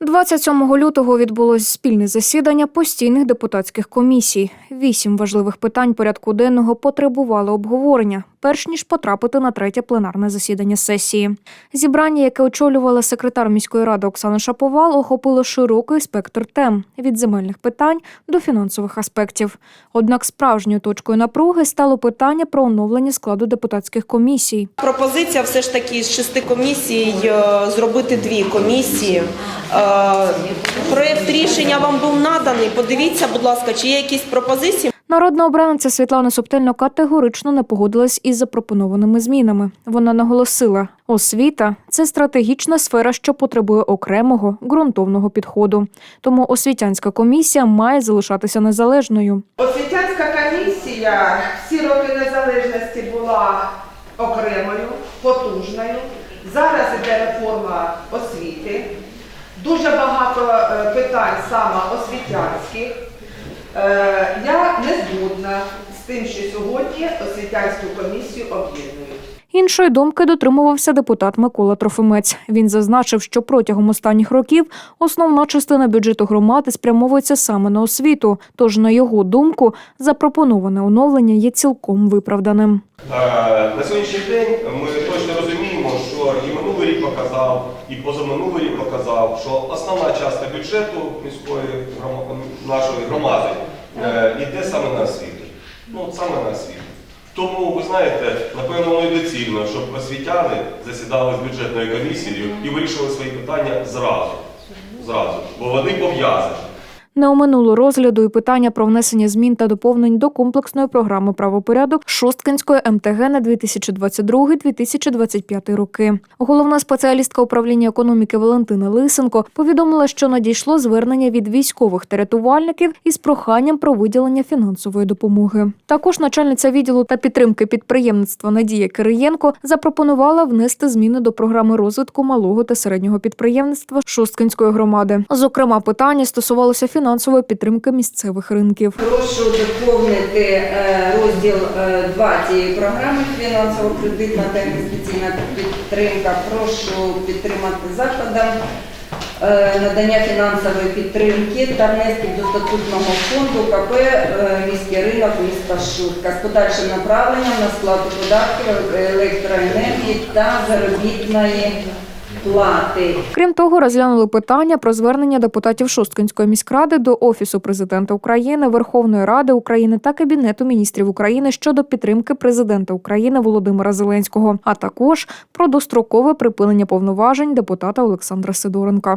27 лютого відбулось спільне засідання постійних депутатських комісій. Вісім важливих питань порядку денного потребували обговорення, перш ніж потрапити на третє пленарне засідання сесії. Зібрання, яке очолювала секретар міської ради Оксана Шаповал, охопило широкий спектр тем від земельних питань до фінансових аспектів. Однак справжньою точкою напруги стало питання про оновлення складу депутатських комісій. Пропозиція все ж таки з шести комісій е, зробити дві комісії. Проєкт рішення вам був наданий. Подивіться, будь ласка, чи є якісь пропозиції. Народна обраниця Світлана Собтельно категорично не погодилась із запропонованими змінами. Вона наголосила, освіта це стратегічна сфера, що потребує окремого ґрунтовного підходу. Тому освітянська комісія має залишатися незалежною. Освітянська комісія всі роки незалежності була окремою, потужною. Зараз іде реформа освіти. Дуже багато е, питань саме освітянських. Е, Я не згодна з тим, що сьогодні освітянську комісію об'єднують. Іншої думки дотримувався депутат Микола Трофимець. Він зазначив, що протягом останніх років основна частина бюджету громади спрямовується саме на освіту. Тож, на його думку, запропоноване оновлення є цілком виправданим. Е, На сьогоднішній день ми розуміємо, що і минулий рік показав, і позаминулий рік показав, що основна частина бюджету міської нашої громади е, йде саме на освіту. Ну, саме на освіту. Тому, ви знаєте, напевно, воно і доцільно, щоб освітяни засідали з бюджетною комісією і вирішили свої питання зразу. Зразу, бо вони пов'язані. Не оминуло розгляду і питання про внесення змін та доповнень до комплексної програми правопорядок Шосткинської МТГ на 2022-2025 роки. Головна спеціалістка управління економіки Валентина Лисенко повідомила, що надійшло звернення від військових та рятувальників із проханням про виділення фінансової допомоги. Також начальниця відділу та підтримки підприємництва Надія Кириєнко запропонувала внести зміни до програми розвитку малого та середнього підприємництва Шосткинської громади. Зокрема, питання стосувалося фінансової підтримки місцевих ринків. Прошу доповнити е, розділ е, 2 цієї програми фінансово-кредитна та інвестиційна підтримка. Прошу підтримати заходом е, надання фінансової підтримки та внесків до статутного фонду КП е, міський ринок міста Шутка з подальшим направленням на сплату податків електроенергії та заробітної плати. Крім того, розглянули питання про звернення депутатів Шосткинської міськради до Офісу президента України, Верховної Ради України та Кабінету міністрів України щодо підтримки президента України Володимира Зеленського, а також про дострокове припинення повноважень депутата Олександра Сидоренка.